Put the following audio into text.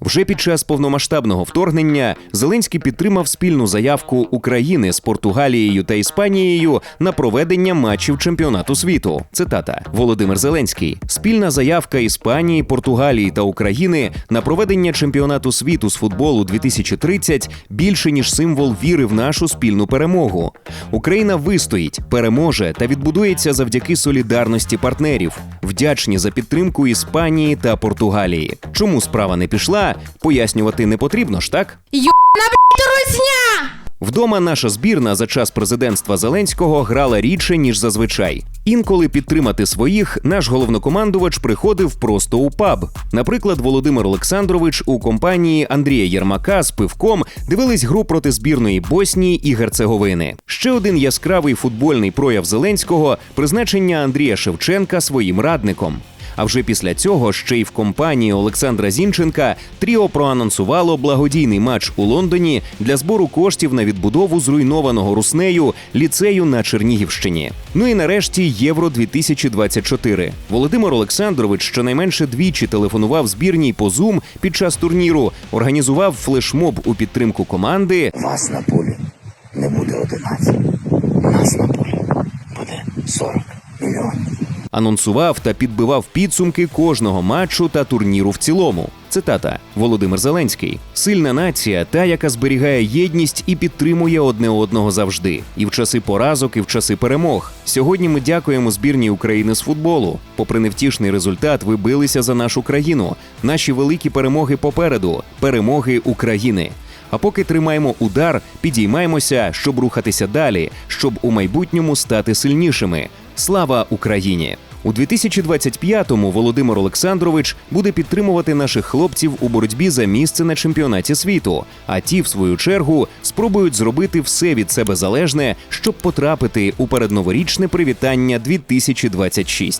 Вже під час повномасштабного вторгнення Зеленський підтримав спільну заявку України з Португалією та Іспанією на проведення матчів чемпіонату світу. Цитата Володимир Зеленський: спільна заявка Іспанії, Португалії та України на проведення чемпіонату світу з футболу 2030 більше ніж символ віри в нашу спільну перемогу. Україна вистоїть, переможе та відбудується завдяки солідарності партнерів. Вдячні за підтримку Іспанії та Португалії. Чому справа не пішла, пояснювати не потрібно ж так? Ёбана, блядь, русня! Вдома наша збірна за час президентства Зеленського грала рідше ніж зазвичай. Інколи підтримати своїх наш головнокомандувач приходив просто у паб. Наприклад, Володимир Олександрович у компанії Андрія Єрмака з пивком дивились гру проти збірної Боснії і Герцеговини. Ще один яскравий футбольний прояв Зеленського призначення Андрія Шевченка своїм радником. А вже після цього ще й в компанії Олександра Зінченка Тріо проанонсувало благодійний матч у Лондоні для збору коштів на відбудову зруйнованого руснею ліцею на Чернігівщині. Ну і нарешті Євро 2024 Володимир Олександрович щонайменше двічі телефонував збірній по Zoom під час турніру, організував флешмоб у підтримку команди. Вас на полі не буде 11. Нас на полі буде 40 мільйонів. Анонсував та підбивав підсумки кожного матчу та турніру в цілому. Цитата Володимир Зеленський: сильна нація, та яка зберігає єдність і підтримує одне одного завжди, і в часи поразок, і в часи перемог. Сьогодні ми дякуємо збірній України з футболу. Попри невтішний результат, ви билися за нашу країну. Наші великі перемоги попереду, перемоги України. А поки тримаємо удар, підіймаємося, щоб рухатися далі, щоб у майбутньому стати сильнішими. Слава Україні! У 2025-му Володимир Олександрович буде підтримувати наших хлопців у боротьбі за місце на чемпіонаті світу. А ті, в свою чергу, спробують зробити все від себе залежне, щоб потрапити у передноворічне привітання 2026.